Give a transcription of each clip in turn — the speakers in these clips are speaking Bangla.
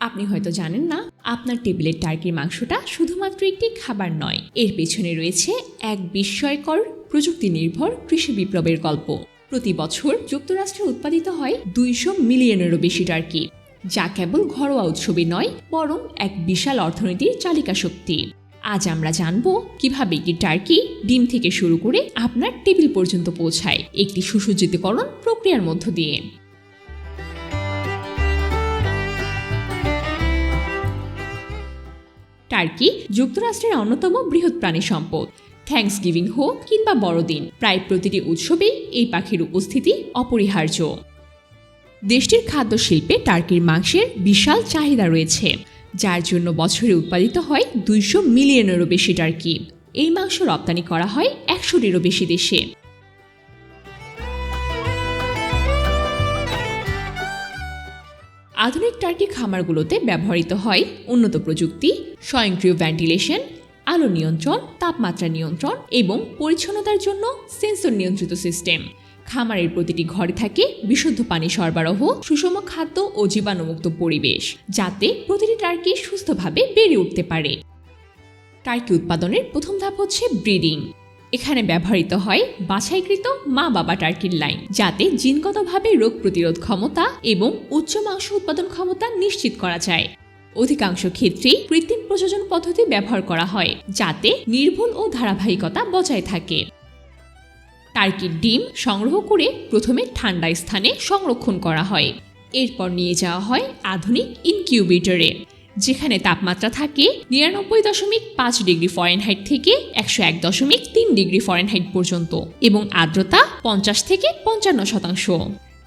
আপনি হয়তো জানেন না, আপনার টেবিলের টার্কির মাংসটা শুধুমাত্র একটি খাবার নয়। এর পেছনে রয়েছে এক বিস্ময়কর প্রযুক্তি নির্ভর কৃষি বিপ্লবের গল্প। প্রতি বছর যুক্তরাষ্ট্রে উৎপাদিত হয় দুইশো মিলিয়নেরও বেশি টার্কি, যা কেবল ঘরোয়া উৎসবে নয়, বরং এক বিশাল অর্থনীতির চালিকা শক্তি। আজ আমরা জানব কীভাবে একটি টার্কি ডিম থেকে শুরু করে আপনার টেবিল পর্যন্ত পৌঁছায়, একটি সুসজ্জিতকরণ প্রক্রিয়ার মধ্য দিয়ে। টার্কি যুক্তরাষ্ট্রের অন্যতম বৃহৎ প্রাণী সম্পদ। থ্যাঙ্কস গিভিং হোক কিংবা বড়দিন, প্রায় প্রতিটি উৎসবেই এই পাখির উপস্থিতি অপরিহার্য। দেশটির খাদ্য শিল্পে টার্কির মাংসের বিশাল চাহিদা রয়েছে, যার জন্য বছরে উৎপাদিত হয় দুইশো মিলিয়নেরও বেশি টার্কি। এই মাংস রপ্তানি করা হয় একশোটিরও বেশি দেশে। আধুনিক টার্কি খামারগুলোতে ব্যবহৃত হয় উন্নত প্রযুক্তি, স্বয়ংক্রিয় ভেন্টিলেশন, আলো নিয়ন্ত্রণ, তাপমাত্রা নিয়ন্ত্রণ এবং পরিচ্ছন্নতার জন্য সেন্সর নিয়ন্ত্রিত সিস্টেম। খামারের প্রতিটি ঘরে থাকে বিশুদ্ধ পানি সরবরাহ, সুষম খাদ্য ও জীবাণুমুক্ত পরিবেশ, যাতে প্রতিটি টার্কি সুস্থভাবে বেড়ে উঠতে পারে। টার্কি উৎপাদনের প্রথম ধাপ হচ্ছে ব্রিডিং। এখানে ব্যবহৃত হয় বাছাইকৃত মা বাবা টার্কির লাইন যাতে জিনগতভাবে রোগ প্রতিরোধ ক্ষমতা এবং উচ্চ মাংস উৎপাদন ক্ষমতা নিশ্চিত করা যায়। অধিকাংশ ক্ষেত্রেই কৃত্রিম প্রযোজন পদ্ধতি ব্যবহার করা হয়, যাতে নির্ভুল ও ধারাবাহিকতা বজায় থাকে। টার্কির ডিম সংগ্রহ করে প্রথমে ঠান্ডা স্থানে সংরক্ষণ করা হয়। এরপর নিয়ে যাওয়া হয় আধুনিক ইনকিউবেটরে। যেখানে তাপমাত্রা থাকে নিরানব্বই দশমিক পাঁচ ডিগ্রি ফরেনহাইট থেকে একশো এক দশমিক তিন ডিগ্রি ফরেনহাইট পর্যন্ত এবং আর্দ্রতা পঞ্চাশ থেকে পঞ্চান্ন শতাংশ।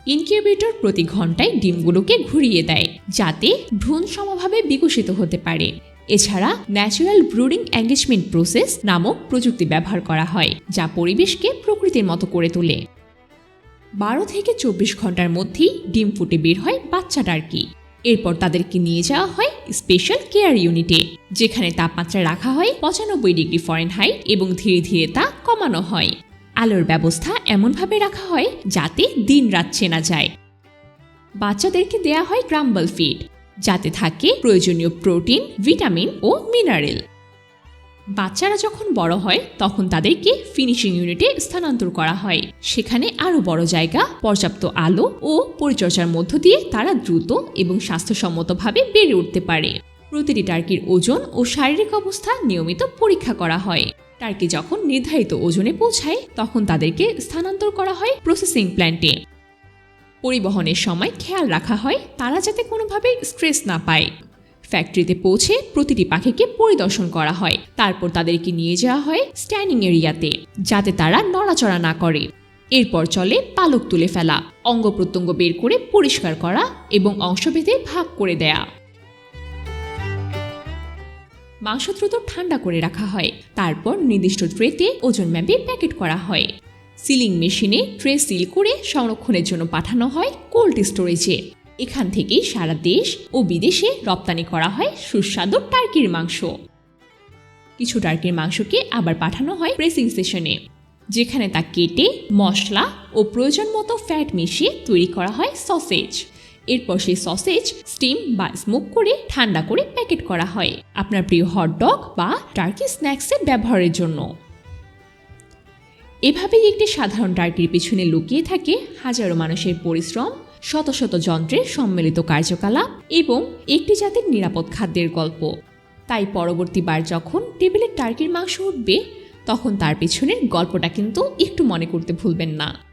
ইনকিউবেটর প্রতি ঘন্টায় ডিমগুলোকে ঘুরিয়ে দেয়, যাতে ভ্রূণ সমভাবে বিকশিত হতে পারে। এছাড়া ন্যাচারাল ব্রুডিং এঙ্গেজমেন্ট প্রসেস নামক প্রযুক্তি ব্যবহার করা হয়, যা পরিবেশকে প্রকৃতির মতো করে তোলে। বারো থেকে চব্বিশ ঘণ্টার মধ্যেই ডিম ফুটে বের হয় বাচ্চা টার্কি এরপর তাদেরকে নিয়ে যাওয়া হয় স্পেশাল কেয়ার ইউনিটে, যেখানে তাপমাত্রা রাখা হয় পঁচানব্বই ডিগ্রি ফরেনহাইট এবং ধীরে ধীরে তা কমানো হয়। আলোর ব্যবস্থা এমনভাবে রাখা হয় যাতে দিন রাত চেনা যায়। বাচ্চাদেরকে দেয়া হয় ক্রাম্বল ফিড, যাতে থাকে প্রয়োজনীয় প্রোটিন, ভিটামিন ও মিনারেল। বাচ্চারা যখন বড় হয়, তখন তাদেরকে ফিনিশিং ইউনিটে স্থানান্তর করা হয়। সেখানে আরও বড় জায়গা, পর্যাপ্ত আলো ও পরিচর্যার মধ্য দিয়ে তারা দ্রুত এবং স্বাস্থ্যসম্মতভাবে বেড়ে উঠতে পারে। প্রতিটি টার্কির ওজন ও শারীরিক অবস্থা নিয়মিত পরীক্ষা করা হয়। টার্কি যখন নির্ধারিত ওজনে পৌঁছায়, তখন তাদেরকে স্থানান্তর করা হয় প্রসেসিং প্ল্যান্টে পরিবহনের সময় খেয়াল রাখা হয়, তারা যাতে কোনোভাবে স্ট্রেস না পায়। ফ্যাক্টরিতে পৌঁছে প্রতিটি পাখিকে পরিদর্শন করা হয়। তারপর তাদেরকে নিয়ে যাওয়া হয় স্ট্যান্ডিং এরিয়াতে যাতে তারা নড়াচড়া না করে। এরপর চলে পালক তুলে ফেলা, অঙ্গ প্রত্যঙ্গ বের করে পরিষ্কার করা এবং অংশভেদে ভাগ করে দেয়া। মাংস দ্রুত ঠান্ডা করে রাখা হয়। তারপর নির্দিষ্ট ট্রেতে ওজন ম্যাপে প্যাকেট করা হয়। সিলিং মেশিনে ট্রে সিল করে সংরক্ষণের জন্য পাঠানো হয় কোল্ড স্টোরেজে। এখান থেকেই সারা দেশ ও বিদেশে রপ্তানি করা হয় সুস্বাদু টার্কির মাংস। কিছু টার্কির মাংসকে আবার পাঠানো হয় প্রেসিং সেশনে যেখানে তা কেটে, মশলা ও প্রয়োজন মতো ফ্যাট মিশিয়ে তৈরি করা হয় সসেজ এরপর সেই সসেজ স্টিম বা স্মোক করে ঠান্ডা করে প্যাকেট করা হয় আপনার প্রিয় হটডগ বা টার্কি স্ন্যাক্সে ব্যবহারের জন্য। এভাবেই একটি সাধারণ টার্কির পিছনে লুকিয়ে থাকে হাজারো মানুষের পরিশ্রম শত শত যন্ত্রের সম্মিলিত কার্যকলাপ এবং একটি জাতির নিরাপদ খাদ্যের গল্প। তাই পরবর্তীবার যখন টেবিলে টার্কির মাংস উঠবে, তখন তার পেছনের গল্পটা কিন্তু একটু মনে করতে ভুলবেন না।